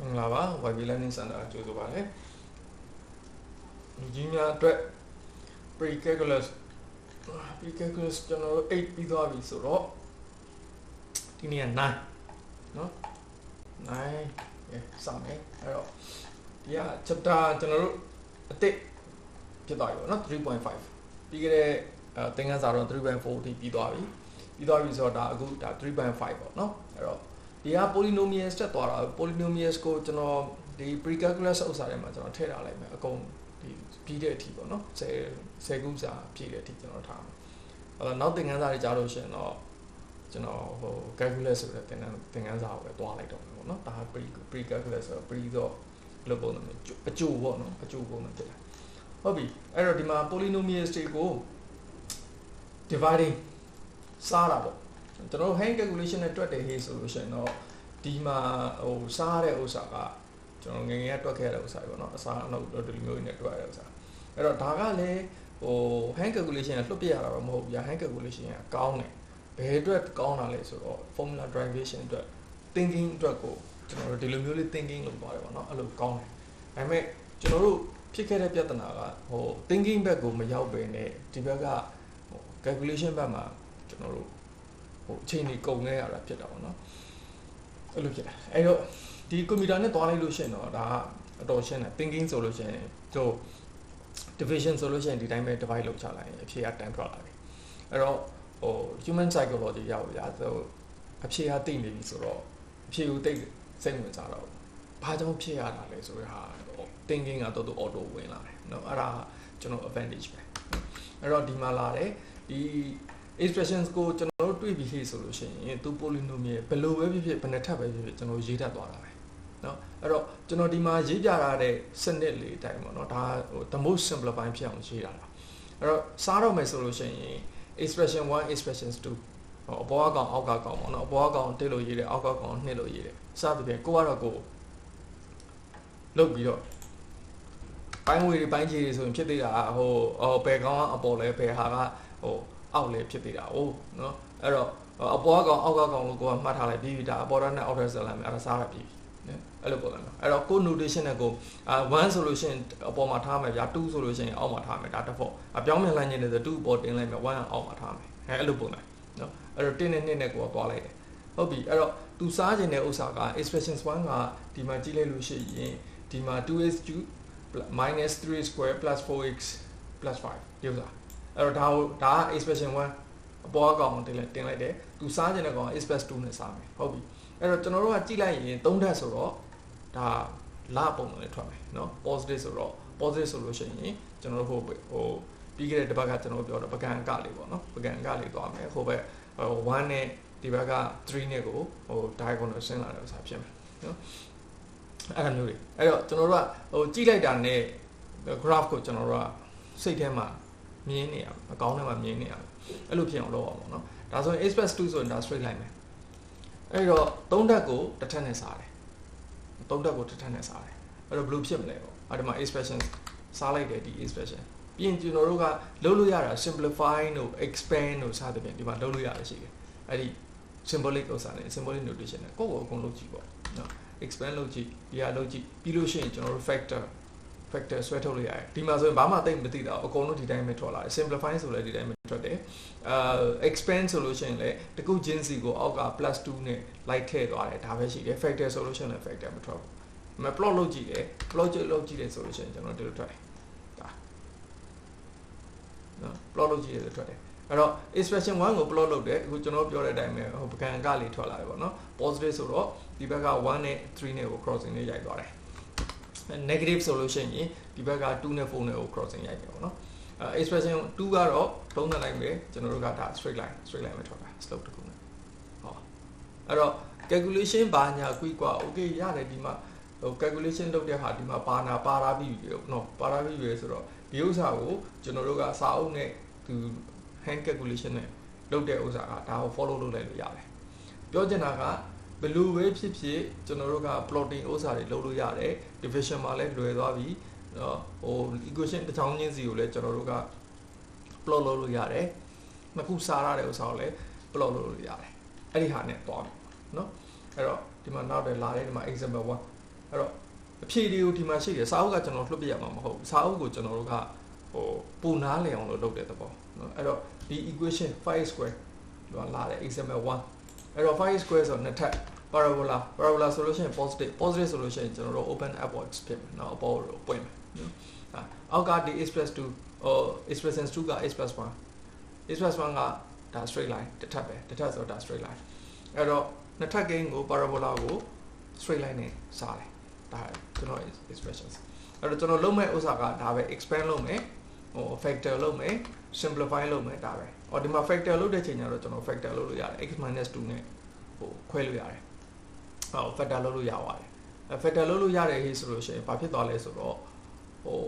မင်္ဂလာပါ YB Learning Center ကိုကြိုဆိုပါရစေ။လူကြီးများအတွက် pre-calculus pre-calculus ကျွန်တော်တို့8ပြီးသွားပြီဆိုတော့ဒီနေ့က9နော်9ရဲ့စောင့်နေအဲ့တော့ဒီက chapter ကျွန်တော်တို့အတိတ်ဖြစ်သွားပြီပေါ့နော်3.5ပြီးခဲ့တဲ့သင်ခန်းစာတော့3.4ထိပြီးသွားပြီပြီးသွားပြီဆိုတော့ဒါအခုဒါ3.5ပေါ့နော်အဲ့တော့ ဒီက polynomials တက်သွားတာ polynomials ကိုကျွန်တော်ဒီ precalculus ဥစ္စာထဲမှာကျွန်တော်ထည့်ထားလိုက်မယ်အကုန်ဒီပြီးတဲ့အထိပေါ့နော်10 10ခုစာပြည့်တဲ့အထိကျွန်တော်ထားမယ်အဲ့တော့နောက်သင်ခန်းစာတွေကြားလို့ရှိရင်တော့ကျွန်တော်ဟို calculus ဆိုတဲ့သင်ခန်းသင်ခန်းစာကိုပဲတွားလိုက်တော့မယ်ပေါ့နော်ဒါ pre pre calculus ဆိုတော့ pre တော့ဘယ်လိုပုံစံမျိုးအကျိုးပေါ့နော်အကျိုးပုံစံဖြစ်တယ်ဟုတ်ပြီအဲ့တော့ဒီမှာ polynomials တွေကို dividing စားတာပေါ့ ကျွန်တော် hand calculation နဲ့တွက်တယ်ဟေးဆိုလို့ရှိရင်တော့ဒီမှာဟိုစားတဲ့ဥစ္စာကကျွန်တော်ငငယ်ကတွက်ခဲ့တဲ့ဥစ္စာပေါ့နော်အစားအနောက်ဒီလိုမျိုးနဲ့တွက်ရတဲ့ဥစ္စာအဲ့တော့ဒါကလည်းဟို hand calculation ကလွတ်ပြရတာတော့မဟုတ်ဘူး hand calculation ကကောင်းတယ်ဘယ်အတွက်ကောင်းတာလဲဆိုတော့ formula derivation အတွက် thinking အတွက်ကိုကျွန်တော်တို့ဒီလိုမျိုးလေး thinking လုပ်ပါတယ်ပေါ့နော်အဲ့လိုကောင်းတယ်ဒါပေမဲ့ကျွန်တော်တို့ဖြစ်ခဲ့တဲ့ပြဿနာကဟို thinking ဘက်ကိုမရောက်ပဲねဒီဘက်ကဟို calculation ဘက်မှာကျွန်တော်တို့ ဟိုအချိန်ကြီးကုန်နေရတာဖြစ်တာပေါ့နော်အဲ့လိုဖြစ်တာအဲ့တော့ဒီကွန်ပျူတာနဲ့တွားလိုက်လို့ရှိရင်တော့ဒါကအတော်ရှင်းတယ် thinking ဆိုလို့ရှိရင်တို့ division ဆိုလို့ရှိရင်ဒီတိုင်းပဲ divide လုပ်ချလိုက်ရင်အဖြေကတန်းထွက်လာပြီအဲ့တော့ဟို human psychology ရောက်ရဆိုအဖြေကသိနေပြီဆိုတော့အဖြေကိုသိစိတ်ဝင်စားတော့ဘာကြောင့်ဖြစ်ရတာလဲဆိုတဲ့ဟာ thinking ကတော့သူ auto ဝင်လာတယ်เนาะအဲ့ဒါကျွန်တော် advantage ပဲအဲ့တော့ဒီမှာလာတယ်ဒီ expressions ကိုကျွန်တော်တို့တွေ့ပြီးခေဆိုလို့ရှိရင်သူ polynomial ဘယ်လိုပဲဖြစ်ဖြစ်ဘယ်နှစ်ထပ်ပဲဖြစ်ဖြစ်ကျွန်တော်ရေးတတ်သွားတာပဲเนาะအဲ့တော့ကျွန်တော်ဒီမှာရေးပြထားတဲ့စနစ်လေးအတိုင်းပေါ့เนาะဒါဟို the most simplify ဖြစ်အောင်ရေးတာလားအဲ့တော့စားတော့မယ်ဆိုလို့ရှိရင် expression 1 expressions 2ဟိုအပေါ်ကကောင်အောက်ကကောင်ပေါ့နော်အပေါ်ကကောင်တစ်လို့ရေးတယ်အောက်ကကောင်နှစ်လို့ရေးတယ်စသဖြင့်ကိုကတော့ကိုလုတ်ပြီးတော့ပိုင်းဝေးတွေပိုင်းခြေတွေဆိုရင်ဖြစ်သေးတာဟိုဟိုဘယ်ကောင်ကအပေါ်လဲဘယ်ဟာကဟို အောက်လဲဖြစ်သေးတာ哦နော်အဲ့တော့အပေါ်ကကောင်အောက်ကကောင်ကိုကိုကမှတ်ထားလိုက်ပြီးပြီဒါအပေါ်နဲ့အောက်ထဲဆက်လိုက်မယ်အဲ့ဒါစားရပြီအဲ့လိုပုံစံမျိုးအဲ့တော့ကို notation နဲ့ကိုအာ1ဆိုလို့ရှိရင်အပေါ်မှာထားမယ်ဗျာ2ဆိုလို့ရှိရင်အောက်မှာထားမယ်ဒါ default အပြောင်းပြန်လိုက်နေတယ်ဆို2အပေါ်တင်လိုက်မယ်1အောက်မှာထားမယ်အဲအဲ့လိုပုံစံနော်အဲ့တော့1နဲ့2နဲ့ကိုသွားလိုက်တယ်ဟုတ်ပြီအဲ့တော့သူစားခြင်းတဲ့ဥစ္စာက expressions 1ကဒီမှာကြည့်လိုက်လို့ရှိရင်ဒီမှာ 2x cube minus 3 square plus 4x plus 5ဒီဥစ္စာ အဲ့တော့ဒါကိုဒါက expression 1အပေါ်ကောင်တင်လိုက်တင်လိုက်တယ်သူစားခြင်းတဲ့ကောင် expression 2နဲ့စားမယ်ဟုတ်ပြီအဲ့တော့ကျွန်တော်တို့ကကြည့်လိုက်ရင်3ဓာတ်ဆိုတော့ဒါလပုံနဲ့ထွက်မယ်နော် positive ဆိုတော့ positive ဆိုလို့ရှိရင်ကျွန်တော်တို့ဟိုဟိုပြီးခဲ့တဲ့တစ်ပတ်ကကျွန်တော်ပြောတော့ပကံကလေးပေါ့နော်ပကံကလေးသွားမယ်ဟိုဘက်ဟို1နဲ့ဒီဘက်က3နဲ့ကိုဟို diagonal ဆင်းလာတဲ့ဥစားဖြစ်မယ်နော်အဲ့လိုမျိုးတွေအဲ့တော့ကျွန်တော်တို့ကဟိုကြည့်လိုက်တာနဲ့ graph ကိုကျွန်တော်တို့ကစိတ်ထဲမှာ မြင်နေရအကောင်းထဲမှာမြင်နေရအဲ့လိုဖြစ်အောင်လုပ်အောင်ပေါ့နော်ဒါဆိုရင် express 2ဆိုရင်ဒါ straight line ပဲအဲ့တော့သုံးဓာတ်ကိုတစ်ထပ်နဲ့စားတယ်သုံးဓာတ်ကိုတစ်ထပ်နဲ့စားတယ်အဲ့တော့ဘယ်လိုဖြစ်မလဲပေါ့အဲ့ဒီမှာ expression စားလိုက်တယ်ဒီ expression ပြီးရင်ကျွန်တော်တို့ကလုပ်လို့ရတာ simplify တို့ expand တို့စသဖြင့်ဒီမှာလုပ်လို့ရတယ်ရှိတယ်အဲ့ဒီ symbolic ဥစ္စာနဲ့ symbolic notation နဲ့ကိုယ့်ကိုအကုန်လုပ်ကြည့်ပေါ့နော် expand လုပ်ကြည့်ဒီဟာလုပ်ကြည့်ပြီးလို့ရှိရင်ကျွန်တော်တို့ factor factor ဆွဲထုတ်လို့ရတယ်ဒီမှာဆိုရင်ဘာမှသိမသိတာအကုန်လုံးဒီတိုင်းပဲထွက်လာတယ် simplify ဆိုလည်းဒီတိုင်းပဲထွက်တယ်အာ expand ဆိုလို့ရှိရင်လည်းတခုချင်းစီကိုအောက်က +2 နဲ့ like ထည့်သွားတယ်ဒါပဲရှိတယ် factor ဆိုလို့ရှိရင်လည်း factor မထွက်ဘူးမ plot လုပ်ကြည့်တယ် plot ကြည့်လုပ်ကြည့်တယ်ဆိုလို့ရှိရင်ကျွန်တော်ဒီလိုထွက်တယ်ဒါနော် plot လုပ်ကြည့်တယ်ထွက်တယ်အဲ့တော့ expression 1ကို plot လုပ်တယ်အခုကျွန်တော်ပြောတဲ့အတိုင်းပဲဟိုပကံကလေးထွက်လာတယ်ပေါ့နော် positive ဆိုတော့ဒီဘက်က1နဲ့3နဲ့ကို crossing နဲ့ရိုက်သွားတယ် negative ဆိုလို့ရှိရင်ဒီဘက်က2နဲ့4နဲ့ကို crossing ရိုက်တယ်ပေါ့နော်အဲ expression 2ကတော့သုံးသပ်လိုက်မယ်ကျွန်တော်တို့ကဒါ straight line straight line ပဲထွက်တာ slope တခုနဲ့ဟောအဲ့တော့ calculation ဘာညာကွီကွာ okay ရတယ်ဒီမှာဟို calculation လုပ်တဲ့ဟာဒီမှာပါနာပါရာပြီးပြီနော်ပါရာပြီးပြီဆိုတော့ဒီဥစ္စာကိုကျွန်တော်တို့ကစာအုပ်နဲ့သူ hand calculation နဲ့လုပ်တဲ့ဥစ္စာကဒါကို follow လုပ်လိုက်လို့ရတယ်ပြောချင်တာက ဘယ်လိုပဲဖြစ်ဖြစ်ကျွန်တော်တို့က plotting ဥစ္စာတွေလုပ်လို့ရတယ် division မှာလည်းလွယ်သွားပြီနော်ဟို equation တစ်ချောင်းချင်းစီကိုလည်းကျွန်တော်တို့က plot လုပ်လို့ရတယ်နှစ်ခုစားရတဲ့ဥစ္စာကိုလည်း plot လုပ်လို့ရတယ်အဲ့ဒီဟာနဲ့တွားပြီနော်အဲ့တော့ဒီမှာနောက်တယ်လာတယ်ဒီမှာ example 1အဲ့တော့အဖြေတွေကိုဒီမှာရှိတယ်စာအုပ်ကကျွန်တော်လွှတ်ပြရမှာမဟုတ်ဘူးစာအုပ်ကိုကျွန်တော်တို့ကဟိုပုံနားလည်အောင်လို့လုပ်တဲ့သဘောနော်အဲ့တော့ဒီ equation 5 square ဟိုလာတယ် example 1 အဲ့တော့5 square ဆိုတော့နှစ်ထပ် parabola parabola ဆိုလို့ရှိရင် positive positive ဆိုလို့ရှိရင်ကျွန်တော်တို့ open upwards ဖြစ်မယ်เนาะအပေါ်ကိုပွင့်မယ်နော်အောက်ကဒီ x plus 2ဟို expression 2က x plus 1 x plus 1ကဒါ straight line တစ်ထပ်ပဲတစ်ထပ်ဆိုတော့ဒါ straight line အဲ့တော့နှစ်ထပ်ကိန်းကို parabola ကို straight line နဲ့စားတယ်ဒါကျွန်တော် expressions အဲ့တော့ကျွန်တော်လုပ်မဲ့ဥစ္စာကဒါပဲ expand လုပ်မယ်ဟို factor လုပ်မယ် simplify လုပ်မယ်ဒါပဲ။ အော်ဒီမှာ factor လုပ်တဲ့ချိန်ကျတော့ကျွန်တော် factor လုပ်လို့ရတယ် x 2နဲ့ဟိုခွဲလို့ရတယ်။ဟော factor လုပ်လို့ရပါတယ်။အဲ factor လုပ်လို့ရတယ်ဟေးဆိုလို့ရှိရင်ဘာဖြစ်သွားလဲဆိုတော့ဟို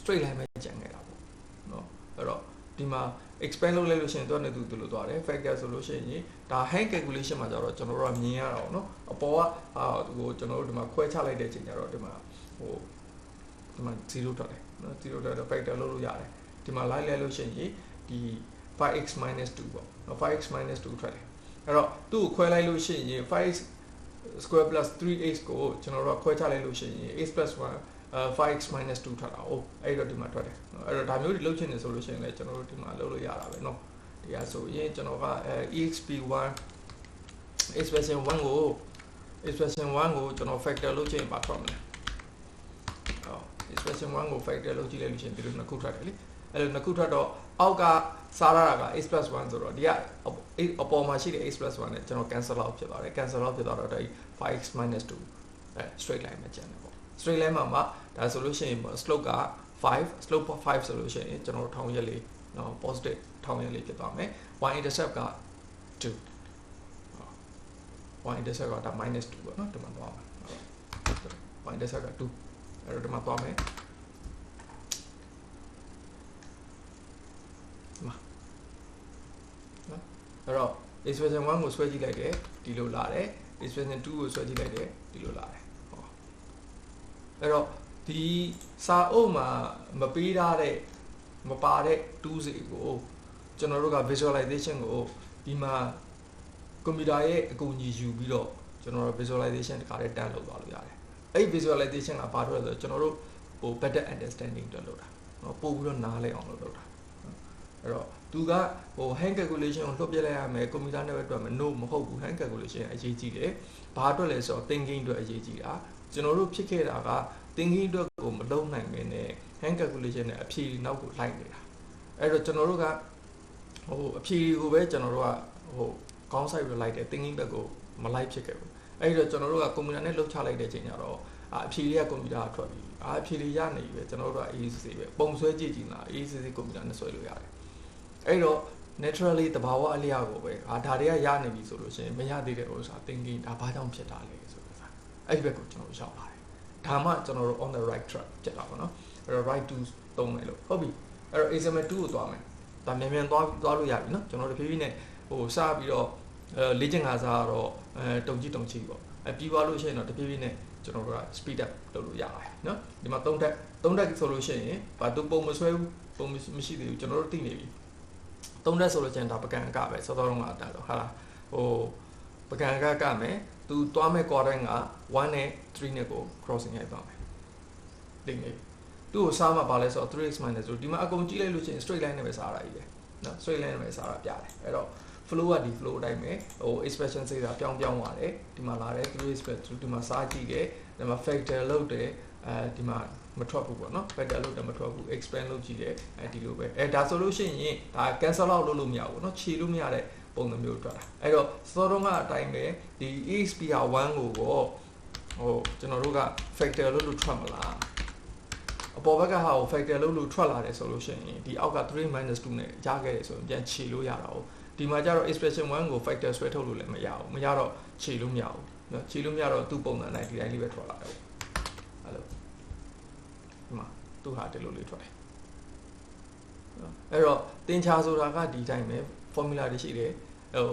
straight line ပဲကျန်ခဲ့တာပေါ့။နော်။အဲ့တော့ဒီမှာ expand လုပ်လိုက်လို့ရှိရင်တော့နေသူသူလို့သွားတယ် factor ဆိုလို့ရှိရင်ဒါ hand calculation မှာကျတော့ကျွန်တော်တို့ကမြင်ရတာပေါ့နော်။အပေါ်ကဟာဟိုကျွန်တော်တို့ဒီမှာခွဲချလိုက်တဲ့ချိန်ကျတော့ဒီမှာဟိုဒီမှာ0ထွက်တယ်နော်0ထွက်တော့ factor လုပ်လို့ရတယ်။ဒီမှာ line လဲလို့ရှိရင် ဒီ 5x 2ပေါ့နော် 5x 2ထွက်တယ်အဲ့တော့သူ့ကိုခွဲလိုက်လို့ရှိရင် 5x square plus 3x ကိုကျွန်တော်တို့ခွဲချလိုက်လို့ရှိရင် x plus 1 5x 2ထွက်တာ哦အဲ့တော့ဒီမှာထွက်တယ်အဲ့တော့ဒါမျိုးတွေလုပ်ချင်တယ်ဆိုလို့ရှိရင်လည်းကျွန်တော်တို့ဒီမှာလုပ်လို့ရတာပဲเนาะဒီဟာဆိုရင်ကျွန်တော်က exp1 expression 1ကို expression 1ကိုကျွန်တော် factor လုပ်ချင်ပါထွက်မလဲဟော expression 1ကို factor လုပ်ကြည့်လိုက်လို့ရှိရင်ဒီလိုနှစ်ခုထွက်တယ်လေ အဲ့လိုနှစ်ခုထွက်တော့အောက်ကစားရတာက x 1 ဆိုတော့ဒီကအပေါ်မှာရှိတဲ့ x 1 နဲ့ကျွန်တော် cancel out ဖြစ်သွားတယ် cancel out ဖြစ်သွားတော့ဒီ 5x 2အဲ straight line မှာကျန်တယ်ပေါ့ straight line မှာမှဒါဆိုလို့ရှိရင် slope က5 slope 5ဆိုလို့ရှိရင်ကျွန်တော်တို့ထောင်ရက်လေးနော် positive ထောင်ရက်လေးဖြစ်သွားမယ် y intercept က2 y intercept ကဒါ -2 ပေါ့နော်ဒီမှာသွားမှာ y intercept က2အဲ့တော့ဒီမှာသွားမယ် အဲ့တော့ expression 1ကိုဆွဲကြည့်လိုက်တယ်ဒီလိုလာတယ် expression 2ကိုဆွဲကြည့်လိုက်တယ်ဒီလိုလာတယ်ဟောအဲ့တော့ဒီစာအုပ်မှာမပေးထားတဲ့မပါတဲ့ tools တွေကိုကျွန်တော်တို့က visualization ကိုဒီမှာကွန်ပျူတာရဲ့အကူအညီယူပြီးတော့ကျွန်တော်တို့ visualization တခါတည်းတန်းလုပ်သွားလို့ရတယ်အဲ့ visualization ကဘာလို့လဲဆိုတော့ကျွန်တော်တို့ဟို better understanding အတွက်လုပ်တာเนาะပို့ပြီးတော့နားလည်အောင်လုပ်တာ အဲ့တော့သူကဟို hand calculation ကိုလွှတ်ပြလိုက်ရမယ်ကွန်ပျူတာနဲ့ပဲတွက်မယ် no မဟုတ်ဘူး hand calculation အရေးကြီးတယ်ဘာအတွက်လဲဆိုတော့ thinking အတွက်အရေးကြီးတာကျွန်တော်တို့ဖြစ်ခဲ့တာက thinking အတွက်ကိုမလုံးနိုင်မင်းနဲ့ hand calculation နဲ့အဖြေနောက်ကိုလိုက်နေတာအဲ့တော့ကျွန်တော်တို့ကဟိုအဖြေကိုပဲကျွန်တော်တို့ကဟိုကောင်းဆိုင်ပြီးလိုက်တယ် thinking ဘက်ကိုမလိုက်ဖြစ်ခဲ့ဘူးအဲ့တော့ကျွန်တော်တို့ကကွန်ပျူတာနဲ့လှုပ်ချလိုက်တဲ့ချိန်ကျတော့အဖြေလေးကကွန်ပျူတာထွက်ပြီအဖြေလေးရနေပြီပဲကျွန်တော်တို့က AEC ပဲပုံဆွဲကြည့်ကြည့်လား AEC ကွန်ပျူတာနဲ့ဆွဲလို့ရတယ် အဲ့တော့ naturally တဘာဝအလျောက်ကိုပဲအာဒါတွေကရနေပြီဆိုလို့ရှိရင်မရသေးတဲ့ဥစ္စာ thinking ဒါဘာကြောင့်ဖြစ်တာလဲဆိုတော့အဲ့ဒီဘက်ကိုကျွန်တော်ရောက်လာတယ်ဒါမှကျွန်တော်တို့ on the right track ဖြစ်တာပေါ့နော်အဲ့တော့ right to သုံးမယ်လို့ဟုတ်ပြီအဲ့တော့ example 2ကိုသွားမယ်ဒါမြန်မြန်သွားသွားလို့ရပြီနော်ကျွန်တော်တို့ဖြည်းဖြည်းနဲ့ဟိုစပြီးတော့အဲလေ့ကျင့်ခါစားကတော့အဲတုံကြီးတုံချီပေါ့အဲပြီးသွားလို့ရှိရင်တော့တဖြည်းဖြည်းနဲ့ကျွန်တော်တို့က speed up လုပ်လို့ရပါတယ်နော်ဒီမှာ3တက်3တက်ဆိုလို့ရှိရင်ဘာသူပုံမဆွဲဘူးပုံမရှိသေးဘူးကျွန်တော်တို့သိနေပြီ သုံးတက်ဆိုလို့ကျရင်ဒါပကံအကပဲစောစောတုန်းကအတန်တော့ဟာလားဟိုပကံအကကမယ်သူသွားမဲ့ quadrant က1နဲ့3နဲ့ကို crossing ရိုက်သွားမယ်လိမ့်နေသူ့ကိုစားမှာပါလဲဆိုတော့ 3x 0ဒီမှာအကုန်ကြည့်လိုက်လို့ကျရင် straight line နဲ့ပဲစားရတာကြီးပဲနော် straight line နဲ့ပဲစားတာပြတယ်အဲ့တော့ flow ကဒီ flow အတိုင်းပဲဟို expression စိတ်ကပြောင်းပြောင်းသွားတယ်ဒီမှာလာတယ် 3x ဒီမှာစားကြည့်တယ်ဒီမှာ factor လုပ်တယ်အဲဒီမှာ မထွက်ဘူးပေါ့နော် factor လုပ်တယ်မထွက်ဘူး expand လုပ်ကြည့်တယ်အဲဒီလိုပဲအဲဒါဆိုလို့ရှိရင်ဒါ cancel out လုပ်လို့မရဘူးเนาะခြေလို့မရတဲ့ပုံစံမျိုးထွက်တာအဲ့တော့စောတုန်းကအတိုင်းပဲဒီ EXPR 1ကိုကိုဟိုကျွန်တော်တို့က factor လုပ်လို့ထွက်မလားအပေါ်ဘက်ကဟာကို factor လုပ်လို့ထွက်လာတယ်ဆိုလို့ရှိရင်ဒီအောက်က3 2နဲ့ရခဲ့တယ်ဆိုရင်ပြန်ခြေလို့ရတာ哦ဒီမှာကျတော့ expression 1ကို factor ဆွဲထုတ်လို့လည်းမရဘူးမရတော့ခြေလို့မရဘူးเนาะခြေလို့မရတော့သူ့ပုံစံတိုင်းဒီတိုင်းလေးပဲထွက်လာတယ်အဲ့လို ဒီမှာသူ့ဟာဒီလိုလေးထွက်တယ်အဲ့တော့တင်ချာဆိုတာကဒီတိုင်းပဲ formula တွေရှိတယ်ဟို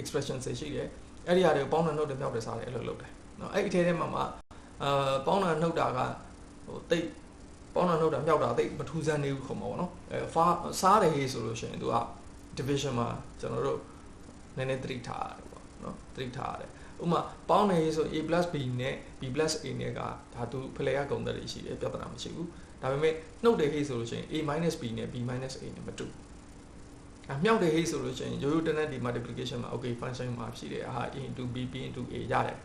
expression တွေရှိတယ်အဲ့ဒီဟာတွေပေါင်းတဲ့နှုတ်တဲ့မြောက်တဲ့စားတယ်အဲ့လိုလုပ်တယ်နော်အဲ့ဒီအထဲထဲမှာမှအာပေါင်းတာနှုတ်တာကဟိုတိတ်ပေါင်းတာနှုတ်တာမြောက်တာတိတ်မထူးဆန်းနေဘူးခေါ်မှာပေါ့နော်အဲစားတယ်ဟေးဆိုလို့ရှိရင်သူက division မှာကျွန်တော်တို့နည်းနည်းသတိထားရတယ်ပေါ့နော်သတိထားရတယ် ဥမာပေါင်းနေရေးဆို A plus B နဲ့ B plus A နဲ့ကဓာတုဖလဲရကုန်တဲ့ရှိတယ်ပြဿနာမရှိဘူးဒါပေမဲ့နှုတ်တယ်ဟိဆိုလို့ရှိရင် A minus B နဲ့ B minus A နဲ့မတူအမြောက်တယ်ဟိဆိုလို့ရှိရင်ရိုးရိုးတနက်ဒီ multiplication မှာ okay function မှာဖြစ်တယ်အာ A into B B into A ရတယ်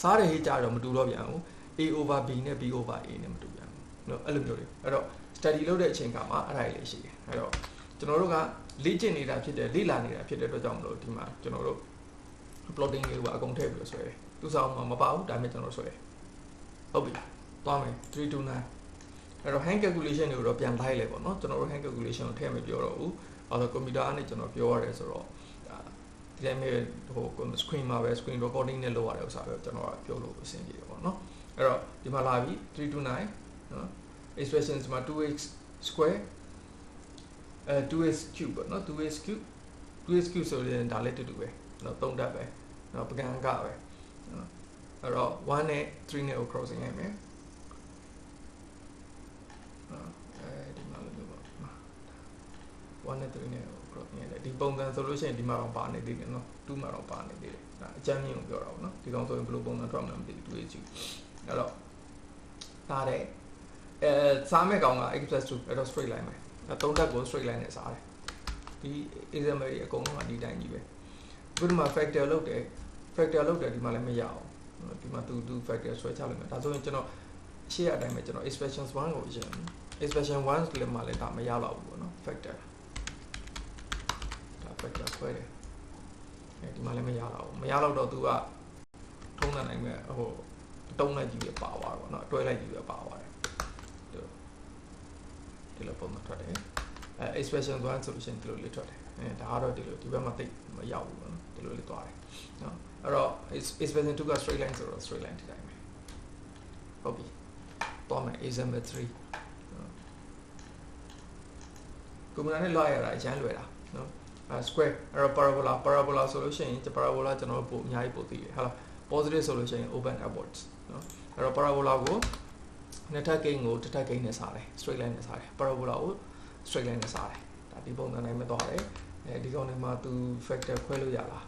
စားတယ်ဟိကြတော့မတူတော့ပြန်ဘူး A over B နဲ့ B over A နဲ့မတူပြန်ဘူးနော်အဲ့လိုမျိုးတွေအဲ့တော့ study လုပ်တဲ့အချိန်ကမှအဲ့ဒါလေးရှိတယ်အဲ့တော့ကျွန်တော်တို့ကလေ့ကျင့်နေတာဖြစ်တယ်လေ့လာနေတာဖြစ်တဲ့အတွက်ကြောင့်မလို့ဒီမှာကျွန်တော်တို့ plotting လေးကိုအကုန်ထည့်ပြီးဆွဲတယ်သူဆောင်မှာမပါဘူးဒါပေမဲ့ကျွန်တော်ဆွဲတယ်ဟုတ်ပြီသွားမယ်329အဲ့တော့ hand calculation တွေကိုတော့ပြန်လိုက်လဲပေါ့နော်ကျွန်တော်တို့ hand calculation ကိုထည့်မပြောတော့ဘူးအဲ့တော့ကွန်ပျူတာကနေကျွန်တော်ပြောရတယ်ဆိုတော့ဒီတိုင်းမဲ့ဟို screen မှာပဲ screen recording နဲ့လုပ်ရတဲ့ဥစ္စာပဲကျွန်တော်ကပြောလို့အဆင်ပြေတယ်ပေါ့နော်အဲ့တော့ဒီမှာလာပြီ329နော် expressions မှာ 2x square အဲ 2x cube ပေါ့နော် 2x cube 2x cube ဆိုရင်ဒါလည်းတူတူပဲ နော်သုံးဓာတ်ပဲနော်ပကံကပဲနော်အဲ့တော့1နဲ့3နဲ့ကို crossing ရိုက်မယ်နော်အဲဒီမှာလို့ပေါ့1နဲ့3နဲ့ကို crossing ရိုက်တယ်ဒီပုံစံဆိုလို့ရှိရင်ဒီမှာတော့ပါနေသေးတယ်နော်2မှာတော့ပါနေသေးတယ်ဒါအကြမ်းမြင့်ကိုပြောတာပေါ့နော်ဒီကောင်ဆိုရင်ဘယ်လိုပုံစံထွက်မှန်းမသိဘူးတွေးကြည့်အဲ့တော့သားတဲ့အဲစားမဲ့ကောင်က x + 2အဲ့တော့ straight line ပဲအဲသုံးဓာတ်ကို straight line နဲ့စားတယ်ဒီ isomeric အကုန်လုံးကဒီတိုင်းကြီးပဲ ခုဒီမှာ factor လုပ်တယ် factor လုပ်တယ်ဒီမှာလည်းမရအောင်ဒီမှာသူသူ factor ဆွဲချလိုက်မယ်ဒါဆိုရင်ကျွန်တော်ရှေ့အတိုင်းပဲကျွန်တော် expression 1ကိုရင် expression 1လည်းမှလည်းဒါမရတော့ဘူးပေါ့နော် factor ဒါ factor ဆွဲတယ်အဲဒီမှာလည်းမရတော့ဘူးမရတော့တော့သူကထုံးနိုင်မယ်ဟိုတုံးလိုက်ကြီးပဲပါသွားတော့เนาะအတွဲလိုက်ကြီးပဲပါသွားတယ်ဒီလိုပုံမှန်ထွက်တယ်အဲ expression 1ဆိုလို့ရှိရင်ဒီလိုလေးထွက်တယ် အဲဒါကတော့ဒီလိုဒီဘက်မှာတိတ်မရောက်ဘူးပေါ့နော်ဒီလိုလေးသွားတယ်နော်အဲ့တော့ expression 2က straight line ဆိုတော့ straight line ဒီတိုင်းပဲဟုတ်ပြီတော့မယ် example 3ကွန်ပျူတာနဲ့လွှတ်ရတာအရန်လွယ်တာနော်အဲ square အဲ့တော့ parabola parabola ဆိုလို့ရှိရင် parabola ကျွန်တော်ပို့အများကြီးပို့သိတယ်ဟုတ်လား positive ဆိုလို့ရှိရင် open upwards နော်အဲ့တော့ parabola ကိုနှစ်ထပ်ကိန်းကိုတစ်ထပ်ကိန်းနဲ့စားတယ် straight line နဲ့စားတယ် parabola ကို straight line နဲ့စားတယ်ဒါဒီပုံစံတိုင်းပဲသွားတယ် အဲဒီကောင်တွေမှာသူ factor ခွဲလို့ရလား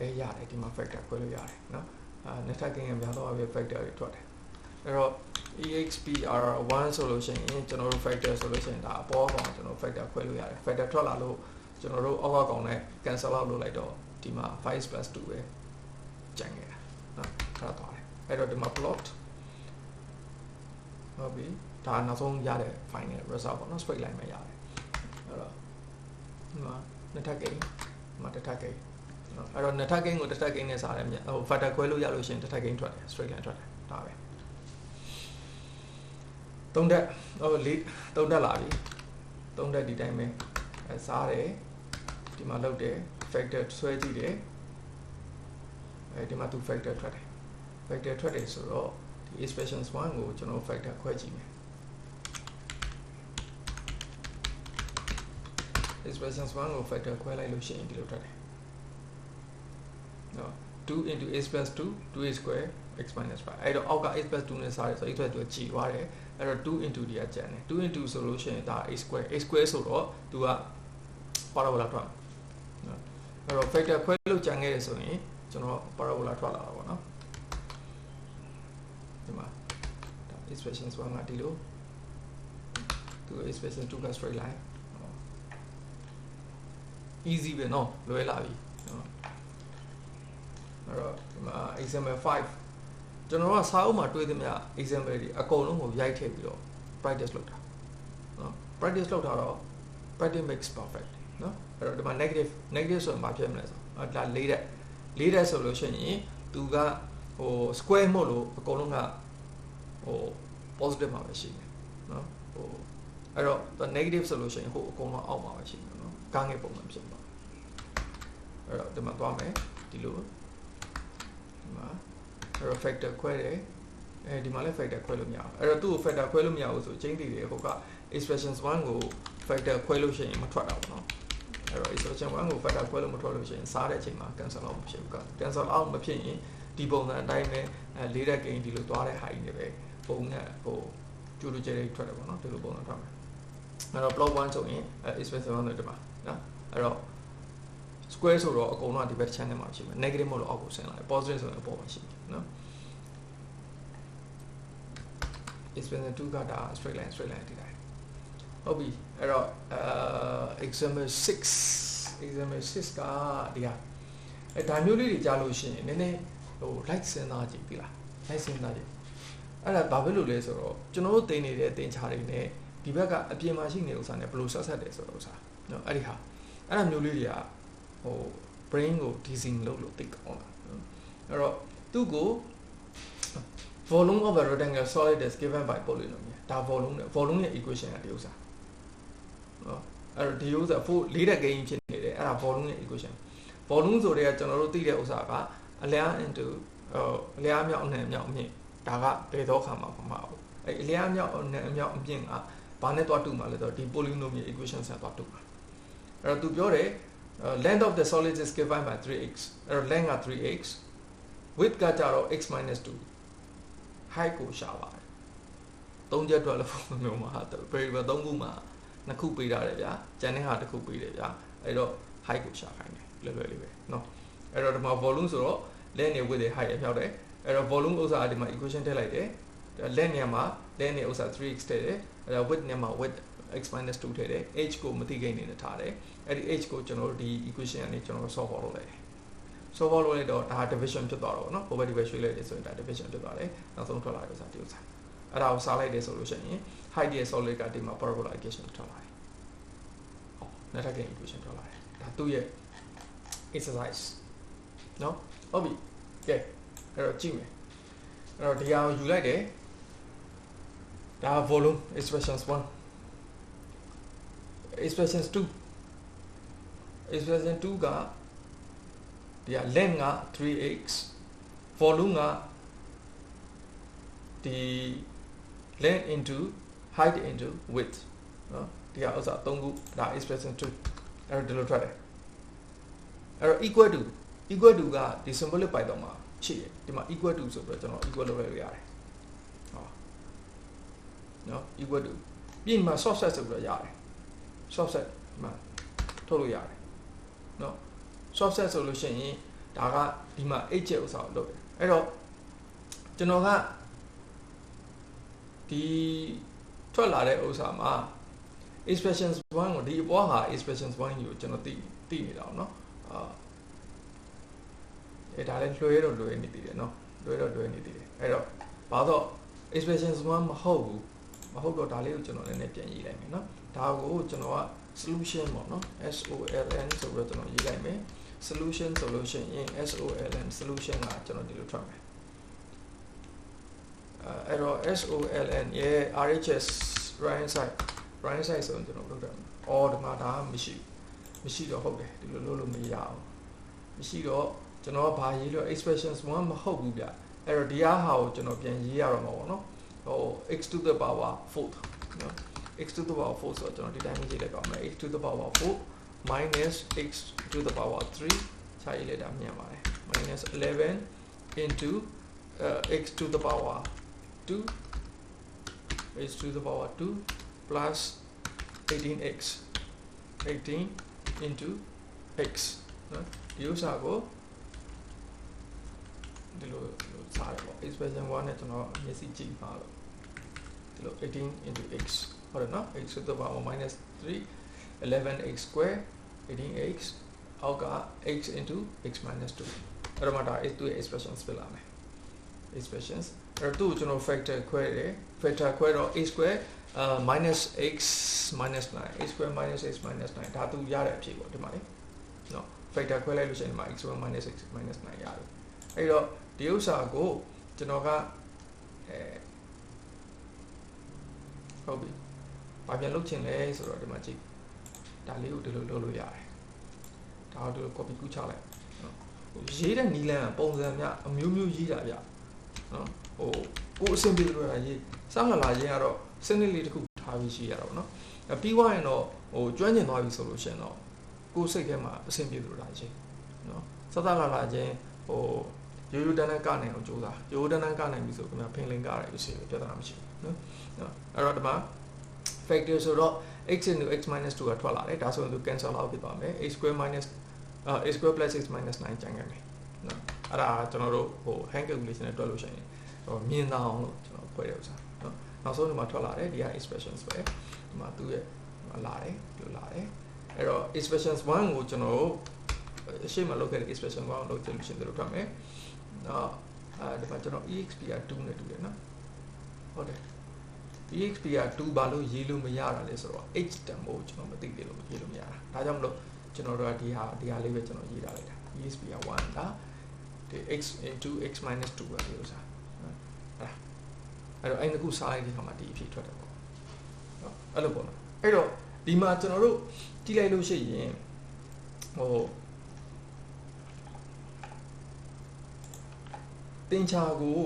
အဲရတယ်ဒီမှာ factor ခွဲလို့ရတယ်နော်အာနှစ်ထပ်ကိန်းကများတော့ပဲ factor တွေထွက်တယ်အဲ့တော့ EXPR1 ဆိုလို့ရှိရင်ကျွန်တော်တို့ factor ဆိုလို့ရှိရင်ဒါအပေါ်ကောင်ကျွန်တော် factor ခွဲလို့ရတယ် factor ထွက်လာလို့ကျွန်တော်တို့အောက်ကကောင်နဲ့ cancel out လုပ်လိုက်တော့ဒီမှာ5 2ပဲကျန်ခဲ့တာနော်အဲ့ဒါသွားတယ်အဲ့တော့ဒီမှာ plot ဟုတ်ပြီဒါနောက်ဆုံးရတဲ့ final result ပေါ့နော် straight line ပဲရတယ်အဲ့တော့ ဒီမှာနှစ်ထပ်ကိန်းဒီမှာတစ်ထပ်ကိန်းနော်အဲ့တော့နှစ်ထပ်ကိန်းကိုတစ်ထပ်ကိန်းနဲ့စားတယ်မြဟို factor ခွဲလို့ရလို့ရှိရင်တစ်ထပ်ကိန်းထွက်တယ် straight line ထွက်တယ်ဒါပဲသုံးတက်ဟိုလေးသုံးတက်လာပြီသုံးတက်ဒီတိုင်းပဲအဲစားတယ်ဒီမှာလောက်တယ် factor ဆွဲကြည့်တယ်အဲဒီမှာသူ factor ထွက်တယ် factor ထွက်တယ်ဆိုတော့ဒီ expressions 1ကိုကျွန်တော် factor ခွဲကြည့်မယ် expressions 1ကို factor ခွဲလိုက်လို့ရှိရင်ဒီလိုထွက်တယ်နော်2 into x plus 2 2a square x minus 5အဲ့တော့အောက်က x plus 2နဲ့စားရဲဆို x plus 2ကကြည်သွားတယ်အဲ့တော့2 into ဒီကကျန်တယ်2 into ဆိုလို့ရှိရင်ဒါ x square x square ဆိုတော့သူက parabola ထွက်နော်အဲ့တော့ factor ခွဲလို့ကျန်ခဲ့တယ်ဆိုရင်ကျွန်တော် parabola ထွက်လာတာပေါ့နော်ဒီမှာ expressions 1ကဒီလိုသူ expression 2က straight line easy ပဲเนาะလွယ်လာပြီเนาะအဲ့တော့ဒီမှာ example 5ကျွန်တော်တို့ကစာအုပ်မှာတွေ့သမျှ example တွေအကုန်လုံးကိုရိုက်ထည့်ပြီးတော့ practice လုပ်တာเนาะ practice လုပ်တာတော့ practice makes perfect เนาะအဲ့တော့ဒီမှာ negative negative ဆိုရင်ဘာဖြစ်မလဲဆိုတော့ဒါ၄တက်၄တက်ဆိုလို့ရှိရင်သူကဟို square မို့လို့အကုန်လုံးကဟို positive မှာပဲရှိတယ်เนาะဟိုအဲ့တော့ negative ဆိုလို့ရှိရင်ဟိုအကုန်လုံးအောက်မှာပဲရှိတယ်เนาะကားငယ်ပုံမှန်ဖြစ်မှာ ါ အဲ့တော့ဒီမှာသွားမယ်ဒီလိုဒီမှာအဲ့တော့ factor ခွဲတယ်အဲဒီမှာလည်း factor ခွဲလို့မရအောင်အဲ့တော့သူ့ကို factor ခွဲလို့မရဘူးဆိုချင်းတည်တယ်ဟိုက expressions 1ကို factor ခွဲလို့ရှိရင်မထွက်တာပေါ့နော်အဲ့တော့ expression 1ကို factor ခွဲလို့မထွက်လို့ရှိရင်စားတဲ့အချိန်မှာ cancel out မဖြစ်ဘူးက cancel out မဖြစ်ရင်ဒီပုံစံအတိုင်းပဲလေးတဲ့ gain ဒီလိုသွားတဲ့ဟာကြီးနေပဲပုံကဟိုကျူလူကျဲလေးထွက်တယ်ပေါ့နော်ဒီလိုပုံစံထွက်မယ်အဲ့တော့ plot 1ဆိုရင် expression 1ဆိုဒီမှာနော်အဲ့တော့ square ဆိုတော့အကုန်လုံးကဒီဘက်တစ်ချမ်းထဲမှာရှိမယ် negative မဟုတ်လို့အောက်ကိုဆင်းလာတယ် positive ဆိုရင်အပေါ်မှာရှိတယ်နော် expansion 2ကဒါ straight line straight line ဒီတိုင်းဟုတ်ပြီအဲ့တော့အာ example 6 example 6ကဒီဟာအဲ့ဒါမျိုးလေးတွေကြားလို့ရှိရင်နည်းနည်းဟို light စဉ်းစားကြည့်ပြီလား light စဉ်းစားကြည့်အဲ့ဒါဘာဖြစ်လို့လဲဆိုတော့ကျွန်တော်တို့တင်နေတဲ့တင်ချာတွေနဲ့ဒီဘက်ကအပြင်မှာရှိနေတဲ့ဥစ္စာနဲ့ဘယ်လိုဆက်ဆက်တယ်ဆိုတော့ဥစ္စာနော်အဲ့ဒီဟာအဲ့ဒါမျိုးလေးတွေက ဟို brain ကို design လုပ်လို့သိကောင်းတာအဲ့တော့သူ့ကို volume of a rectangular solid is given by polynomial ဒါ volume နဲ့ volume ရဲ့ equation ကဒီဥစ္စာနော်အဲ့တော့ဒီဥစ္စာဖို့လေးတဲ့ gain ဖြစ်နေတယ်အဲ့ဒါ volume ရဲ့ equation volume ဆိုတဲ့ကကျွန်တော်တို့သိတဲ့ဥစ္စာကအလျား into ဟိုအလျားမြောက်အနှံ့မြောက်အမြင့်ဒါကဘယ်တော့ခါမှမမှာဘူးအဲ့အလျားမြောက်အနှံ့မြောက်အမြင့်ကဘာနဲ့တွားတူမှာလဲဆိုတော့ဒီ polynomial equation ဆက်တွားတူမှာအဲ့တော့သူပြောတယ် length of the solid is given by 3x အဲ့တော့ length က 3x width ကကြတော့ x 2 height ကိုရှာပါတယ်သုံးချက်အတွက်လည်းပုံမျိုးမှာ variable သုံးခုမှာနှစ်ခုပေးထားတယ်ဗျာကျန်တဲ့ဟာတစ်ခုပေးတယ်ဗျာအဲ့တော့ height ကိုရှာခိုင်းတယ်လွယ်လွယ်လေးပဲเนาะအဲ့တော့ဒီမှာ volume ဆိုတော့ length နဲ့ width နဲ့ height ရဖြောက်တယ်အဲ့တော့ volume ဥစ္စာဒီမှာ equation ထည့်လိုက်တယ် length နေရာမှာ length နဲ့ဥစ္စာ 3x ထည့်တယ်အဲ့တော့ width နေရာမှာ width x 2ထည့်တယ် h ကိုမသိကိန်းနေနဲ့ထားတယ်အဲ့ဒီ h ကိုကျွန်တော်တို့ဒီ equation ကနေကျွန်တော်တို့ solve လုပ်လိုက်တယ် solve လုပ်လိုက်တော့ဒါ division ဖြစ်သွားတော့ဗောနော် poverty ပဲရွှေ့လိုက်တယ်ဆိုရင်ဒါ division ဖြစ်သွားတယ်နောက်ဆုံးထွက်လာတဲ့ဥစ္စာဒီဥစ္စာအဲ့ဒါကိုစားလိုက်တယ်ဆိုလို့ရှိရင် height ရဲ့ solid ကဒီမှာ parabola equation ထွက်လာတယ်ဟော net gain equation ထွက်လာတယ်ဒါသူ့ရဲ့ exercise နော်ဟုတ်ပြီကဲအဲ့တော့ကြည့်မယ်အဲ့တော့ဒီဟာကိုယူလိုက်တယ်ဒါ volume expressions 1 expressions 2 expression 2ကဒီက length က 3x volume ကဒီ length into height into width နော်ဒီကဥစ္စာ၃ခုဒါ expression 2အဲ့တော့ဒီလိုထွက်တယ်အဲ့တော့ equal to equal to ကဒီ symbolic ပိုက်တော့မှာရှိတယ်ဒီမှာ equal to ဆိုပြီးတော့ကျွန်တော် equal လုပ်လိုက်ရတယ်ဟောနော် equal to ပြင်မှာ soft set ဆိုပြီးတော့ရတယ် soft set မှာထုတ်လို့ရတယ်เนาะ soft set ဆိုလို့ရှိရင်ဒါကဒီမှာ h ရဲ့ဥစ္စာကိုလုပ်တယ်အဲ့တော့ကျွန်တော်ကဒီထွက်လာတဲ့ဥစ္စာမှာ expressions 1ကိုဒီအပေါ်ဟာ expressions 1ကိုကျွန်တော်သိသိနေတာเนาะအာအဲဒါလည်းလွှဲတော့လွှဲနေသေးတယ်เนาะလွှဲတော့လွှဲနေသေးတယ်အဲ့တော့ဘာတော့ expressions 1မဟုတ်ဘူးမဟုတ်တော့ဒါလေးကိုကျွန်တော်လည်းနည်းပြန်ရေးလိုက်မယ်เนาะ ဒါကိုကျွန်တော်က solution ပေါ့နော် SOLN ဆိုပြီးတော့ကျွန်တော်ရေးလိုက်မယ် solution ဆိုလို့ရှိရင် SOLN solution ကကျွန်တော်ဒီလိုထွက်မယ်အဲအဲ့တော့ SOLN ရဲ့ RHS right side right side ဆိုရင်ကျွန်တော်လုပ်တယ် all ဒီမှာဒါမရှိမရှိတော့ဟုတ်တယ်ဒီလိုလုပ်လို့မရအောင်မရှိတော့ကျွန်တော်ကဘာရေးလို့ expressions 1မဟုတ်ဘူးဗျအဲ့တော့ဒီအားဟာကိုကျွန်တော်ပြန်ရေးရတော့မှာပေါ့နော်ဟို x to the power 4နော် x to the power 4ဆိုတော့ကျွန်တော်ဒီတိုင်းရေးလိုက်ပါမယ် x to the power 4 minus x to the power 3ခြားရေးလိုက်တာမြင်ပါတယ် minus 11 into uh, x to the power 2 x to the power 2 plus 18x 18 into x နော်ဒီဥစ္စာကိုဒီလိုစားရပေါ့ expression 1နဲ့ကျွန်တော်မျက်စိကြည့်ပါလို့ဒီလို18 into x ဟုတ်တယ်နော် x to the power minus 3 11x square 18x အောက်က x into x minus 2အဲ့တော့မှဒါသူ့ရဲ့ expressions ဖြစ်လာမယ် expressions အဲ့တော့သူ့ကိုကျွန်တော် factor ခွဲတယ် factor ခွဲတော့ a square uh, minus x minus 9 a square minus x minus 9ဒါသူရတဲ့အဖြေပေါ့ဒီမှာလေနော် factor ခွဲလိုက်လို့ရှိရင်ဒီမှာ x square minus x minus 9ရတယ်အဲ့တော့ဒီဥစ္စာကိုကျွန်တော်ကအဲဟုတ်ပြီ။ ဘာပြန်လုပ်ချင်လဲဆိုတော့ဒီမှာကြည့်။ဒါလေးကိုဒီလိုလုပ်လို့ရတယ်။ဒါကိုဒီလို copy ကူးချလိုက်။နော်။ရေးတဲ့နီလန်ပုံစံများအမျိုးမျိုးရေးတာဗျ။နော်။ဟိုကိုအဆင်ပြေလို့ရရေးစမ်းလာလာရေးကတော့စနစ်လေးတစ်ခုထားပြီးရှိရတာပေါ့နော်။အပြီးွားရင်တော့ဟိုကျွမ်းကျင်သွားပြီဆိုလို့ရှိရင်တော့ကိုယ်စိတ်ထဲမှာအဆင်ပြေလို့လာရေး။နော်။စသလာလာချင်းဟိုရိုးရိုးတန်းတန်းကနိုင်အောင်ကြိုးစားရိုးရိုးတန်းတန်းကနိုင်ပြီဆိုခင်ဗျဖင်လင်ကားရတယ်ရှိတယ်ပြဿနာမရှိဘူးနော်အဲ့တော့ဒီမှာ factor ဆိုတော့ x into x minus 2ကထွက်လာတယ်ဒါဆိုရင်သူ cancel out ဖြစ်သွားမယ် x square minus အာ a square plus x minus 9ကျန်ခဲ့မယ်နော်အဲ့ဒါကျွန်တော်တို့ဟို hand calculation နဲ့တွက်လို့ရှိရင်ဟိုမြင်သာအောင်လို့ကျွန်တော်ဖွဲ့တဲ့ဥစ္စာနော်နောက်ဆုံးဒီမှာထွက်လာတယ်ဒီက expressions ပဲဒီမှာသူ့ရဲ့လာတယ်လို့လာတယ်အဲ့တော့ expressions 1ကိုကျွန်တော်တို့အရှိမလုပ်ခဲ့တဲ့ expression 1ကိုလုပ်ကြည့်လို့ရှိရင်တို့ထွက်မယ်နော်အဲဒီမှာကျွန်တော် exp က2နဲ့တူတယ်နော်ဟုတ်တယ် exp က2ဘာလို့ရေးလို့မရတာလဲဆိုတော့ h တန်ဖို့ကျွန်တော်မသိသေးလို့ရေးလို့မရတာဒါကြောင့်မလို့ကျွန်တော်တို့ကဒီဟာဒီဟာလေးပဲကျွန်တော်ရေးထားလိုက်တာ exp က1ဒါဒီ x into x minus 2ပဲလို့ဆိုတာအဲ့တော့အဲ့ဒီခုစားလိုက်တဲ့ခါမှာဒီအဖြစ်ထွက်တယ်ပေါ့နော်အဲ့လိုပေါ့နော်အဲ့တော့ဒီမှာကျွန်တော်တို့ကြည့်လိုက်လို့ရှိရင်ဟိုတင်ချာကို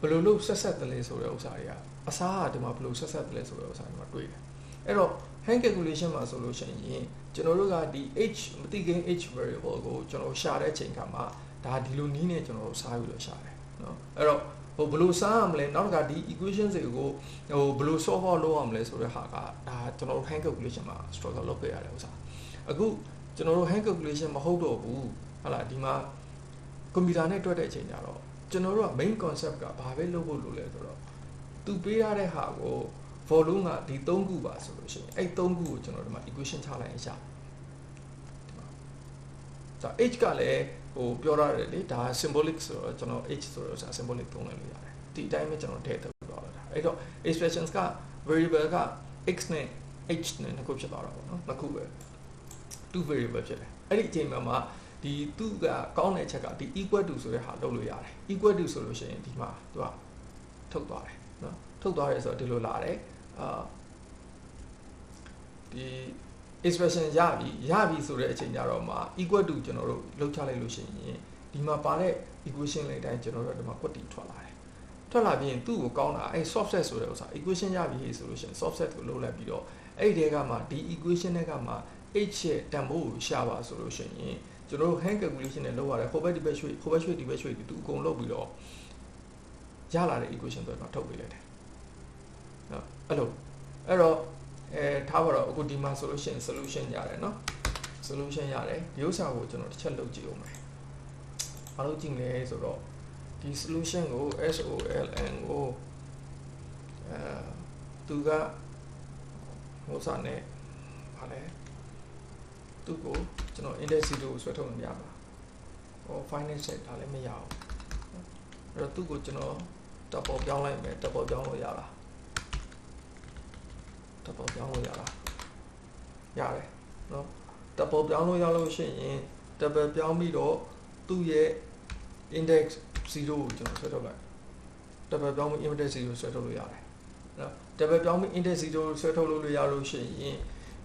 ဘယ်လိုလုပ်ဆက်ဆက်တယ်လဲဆိုတဲ့ဥစ္စာတွေက အစားကဒီမှာဘယ်လိုဆက်ဆက်တယ်လဲဆိုတော့အစားဒီမှာတွေ့တယ်အဲ့တော့ hand calculation မှာဆိုလို့ရှိရင်ကျွန်တော်တို့ကဒီ h မသိခင် h variable ကိုကျွန်တော်ရှာတဲ့အချိန်ခါမှာဒါဒီလိုနီးနေကျွန်တော်စားယူလို့ရှာတယ်နော်အဲ့တော့ဟိုဘယ်လိုစားရမလဲနောက်တစ်ခါဒီ equation တွေကိုဟိုဘယ်လို solve out လုပ်ရမလဲဆိုတဲ့ဟာကဒါကျွန်တော်တို့ hand calculation မှာ struggle လုပ်ခဲ့ရတယ်ဥစားအခုကျွန်တော်တို့ hand calculation မဟုတ်တော့ဘူးဟုတ်လားဒီမှာကွန်ပျူတာနဲ့တွက်တဲ့အချိန်ကျတော့ကျွန်တော်တို့က main concept ကဘာပဲလုပ်ဖို့လိုလဲဆိုတော့ သူပေးရတဲ့ဟာကို volume ကဒီ၃ခုပါဆိုလို့ရှိရင်အဲ့၃ခုကိုကျွန်တော်တို့မှာ equation ချလိုက်ရင်ရှာဒီမှာဒါ h ကလည်းဟိုပြောရတယ်လေဒါ symbolic ဆိုတော့ကျွန်တော် h ဆိုတော့ symbolic သုံးလိုက်လို့ရတယ်ဒီအတိုင်းပဲကျွန်တော်ထည့်ထုတ်ပြောလာတာအဲ့တော့ expressions က variable က x နဲ့ h နဲ့နှစ်ခုဖြစ်သွားတာပေါ့နော်နှစ်ခုပဲ two variable ဖြစ်တယ်အဲ့ဒီအချိန်မှာဒီသူကကောင်းတဲ့အချက်ကဒီ equal to ဆိုတဲ့ဟာလုပ်လို့ရတယ် equal to ဆိုလို့ရှိရင်ဒီမှာသူကထုတ်သွားတယ် နော်ထုတ်သွားရဲဆိုတော့ဒီလိုလာတယ်အာဒီ expression ရပြီရပြီဆိုတဲ့အချိန်ကြတော့မှ equal to ကျွန်တော်တို့လောက်ချလိုက်လို့ရှိရင်ဒီမှာပါတဲ့ equation လေးတိုင်းကျွန်တော်တို့ဒီမှာကွက်တီထွက်လာတယ်ထွက်လာပြီးရင်သူ့ကိုကောင်းတာအဲ softset ဆိုတဲ့ဥစ္စာ equation ရပြီဆိုလို့ရှိရင် softset ကိုလုပ်လိုက်ပြီးတော့အဲ့ဒီတဲကမှဒီ equation တွေကမှ h ရဲ့တန်ဖိုးကိုရှာပါဆိုလို့ရှိရင်ကျွန်တော်တို့ hand calculation နဲ့လုပ်ရတယ်ဟိုဘက်ဒီဘက်ရွှေ့ဟိုဘက်ရွှေ့ဒီဘက်ရွှေ့ဒီသူအကုန်လုပ်ပြီးတော့ ရလာတဲ့ equation တွေတော့ထုတ်ပေးလိုက်တယ်နော်အဲ့လိုအဲ့တော့အဲထားပါတော့အခုဒီမှာဆိုလို့ရှိရင် solution ရတယ်နော် solution ရတယ်ဒီဥစ္စာကိုကျွန်တော်တစ်ချက်လုပ်ကြည့်အောင်မယ်မလုပ်ကြည့်လဲဆိုတော့ဒီ solution ကို SOLN ကိုအဲသူကဟိုစာနဲ့ဗာလဲသူ့ကိုကျွန်တော် index 0ကိုဆွဲထုတ်လို့မရပါဘူးဟို finance set ဒါလည်းမရဘူးအဲ့တော့သူ့ကိုကျွန်တော် double ပြောင်းလိုက်မယ် double ပြောင်းလို့ရလား double ပြောင်းလို့ရလားရတယ်နော် double ပြောင်းလို့ရလို့ရှိရင် double ပြောင်းပြီးတော့သူ့ရဲ့ index 0ကိုကျွန်တော်ဆွဲထုတ်လိုက် double ပြောင်းပြီး index 0ဆွဲထုတ်လို့ရတယ်နော် double ပြောင်းပြီး index 0ဆွဲထုတ်လို့ရလို့ရှိရင်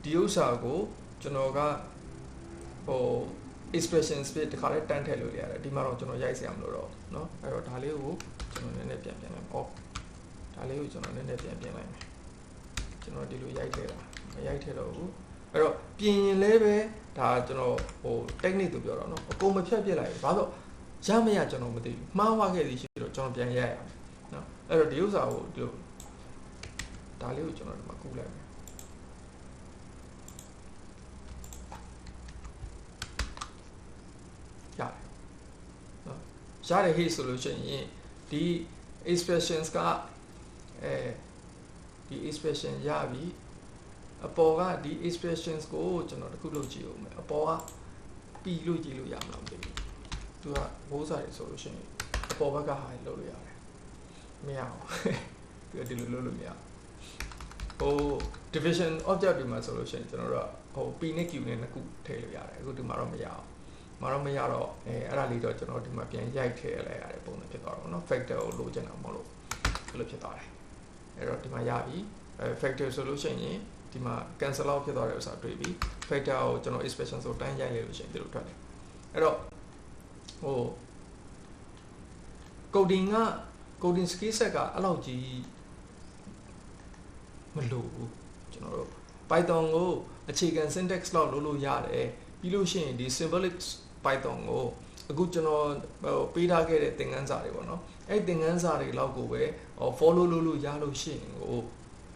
ဒီဥစ္စာကိုကျွန်တော်ကဟို expression space တခါလေးတန်းထည့်လို့ရတယ်ဒီမှာတော့ကျွန်တော်ရိုက်စရာမလိုတော့เนาะအဲ့တော့ဒါလေးကို ကျွန်တော်နည်းနည်းပြန်ပြန်လိုက် off ဒါလေးကိုကျွန်တော်နည်းနည်းပြန်ပြန်လိုက်မယ်ကျွန်တော်ဒီလိုရိုက်ထဲတာမရိုက်ထဲတော့ဘူးအဲ့တော့ပြင်ရင်လည်းပဲဒါကျွန်တော်ဟို technique သူပြောတော့နော်အကုန်မဖြတ်ပြစ်လိုက်ဘူးဘာလို့ရမရကျွန်တော်မသိဘူးမှားဝခဲ့သည်ရှိတော့ကျွန်တော်ပြန်ရိုက်ရအောင်နော်အဲ့တော့ဒီဥစ္စာကိုဒီဒါလေးကိုကျွန်တော်ဒီမှာကူလိုက်မယ်ရတယ်နော်ရတယ်ဟေ့ဆိုလို့ရှိရင် ဒီ expressions ကအဲဒီ expression ရပြီအပေါ်ကဒီ expressions ကိုကျွန်တော်တခုလုပ်ကြည့်အောင်မယ်အပေါ်ကပြီးလို့ကြည့်လို့ရမှာမသိဘူးသူကဘိုးစားတွေဆိုလို့ရှိရင်အပေါ်ဘက်ကဟာလုပ်လို့ရတယ်မရဘူးသူကဒီလိုလုပ်လို့မရဟို division object ဒီမှာဆိုလို့ရှိရင်ကျွန်တော်တို့ကဟို p နဲ့ q နဲ့နှစ်ခုထည့်လို့ရတယ်အခုဒီမှာတော့မရအောင် မတော့မရတော့အဲအဲ့ဒါလေးတော့ကျွန်တော်ဒီမှာပြန်ရိုက်ထည့်လိုက်ရတဲ့ပုံစံဖြစ်သွားတော့เนาะ factor ကိုလိုချင်တာမဟုတ်လို့အဲ့လိုဖြစ်သွားတယ်အဲ့တော့ဒီမှာရပြီအဲ factor ဆိုလို့ရှိရင်ဒီမှာ cancel out ဖြစ်သွားတဲ့ဥစ္စာတွေ့ပြီ factor ကိုကျွန်တော် expression ဆိုတိုင်းရိုက်လိုက်လို့ရှိရင်ဒီလိုထွက်တယ်အဲ့တော့ဟို coding က coding skill set ကအဲ့လောက်ကြီးမလိုဘူးကျွန်တော်တို့ Python ကိုအခြေခံ syntax လောက်လုပ်လို့ရတယ်ပြီးလို့ရှိရင်ဒီ symbolic Python ကိုအခုကျွန်တော်ပေးထားခဲ့တဲ့သင်ခန်းစာတွေပေါ့နော်အဲ့သင်ခန်းစာတွေလောက်ကိုပဲ follow လုပ်လို့ရလို့ရှိရင်ကို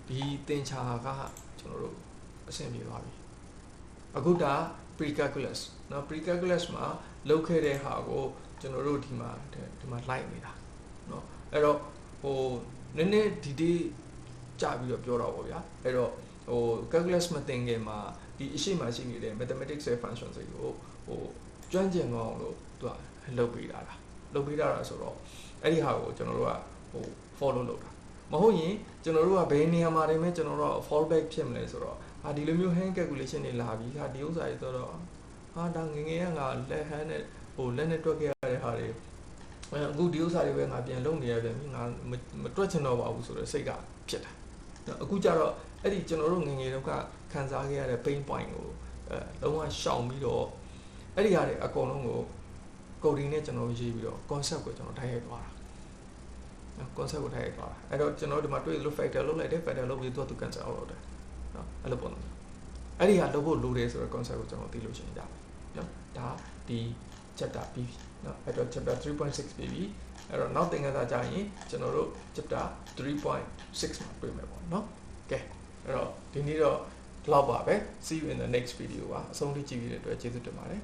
ဒီသင်ချာကကျွန်တော်တို့အဆင်ပြေပါပြီအခုဒါ pre calculus နော် pre calculus မှာလုပ်ခဲ့တဲ့ဟာကိုကျွန်တော်တို့ဒီမှာဒီမှာလိုက်နေတာနော်အဲ့တော့ဟိုနည်းနည်းဒီဒီကြပြီးတော့ပြောတော့ဗောဗျာအဲ့တော့ဟို calculus မသင်ခင်မှာဒီအရှိမရှိနေတဲ့ mathematics ရဲ့ function တွေကိုဟို ကျွမ်းကျင်သွားအောင်လို့သူကလုပ်ပေးတာလားလုပ်ပေးတာလားဆိုတော့အဲ့ဒီဟာကိုကျွန်တော်တို့ကဟို follow လုပ်တာမဟုတ်ရင်ကျွန်တော်တို့ကဘယ်နေရာမှာနေမဲ့ကျွန်တော်တို့ fallback ဖြစ်မလဲဆိုတော့ဟာဒီလိုမျိုး hand calculation တွေလာပြီးဟာဒီဥစ္စာတွေဆိုတော့ဟာဒါငငယ်ကငါလက် hand နဲ့ဟိုလက်နဲ့တွက်ခဲ့ရတဲ့ဟာတွေအခုဒီဥစ္စာတွေပဲငါပြန်လုပ်နေရတယ်ငါမတွက်ချင်တော့ပါဘူးဆိုတော့စိတ်ကဖြစ်တာအခုကျတော့အဲ့ဒီကျွန်တော်တို့ငငယ်တုန်းကခံစားခဲ့ရတဲ့ pain point ကိုအဲလုံးဝရှောင်ပြီးတော့ အဲ့ဒီဟာတွေအကုန်လုံးကို coding နဲ့ကျွန်တော်ရေးပြီးတော့ concept ကိုကျွန်တော်တိုက်ရိုက်သွားတာနော် concept ကိုတိုက်ရိုက်သွားတာအဲ့တော့ကျွန်တော်ဒီမှာတွေ့လို့ factor လုပ်လိုက်တယ် factor လုပ်ပြီးတော့သူ cancel out လုပ်တယ်နော်အဲ့လိုပုံစံအဲ့ဒီဟာလုပ်ဖို့လိုတယ်ဆိုတော့ concept ကိုကျွန်တော်သိလို့ရှိရင်ရတယ်နော်ဒါဒီ chapter ပြီးပြီနော်အဲ့တော့ chapter 3.6ပြီးပြီအဲ့တော့နောက်သင်ခန်းစာကြာရင်ကျွန်တော်တို့ chapter 3.6မှာတွေ့မယ်ပေါ့နော်ကဲအဲ့တော့ဒီနေ့တော့ဒီလောက်ပါပဲ see you in the next video ပါအဆုံးထိကြည့်ပြီးတဲ့အတွက်ကျေးဇူးတင်ပါတယ်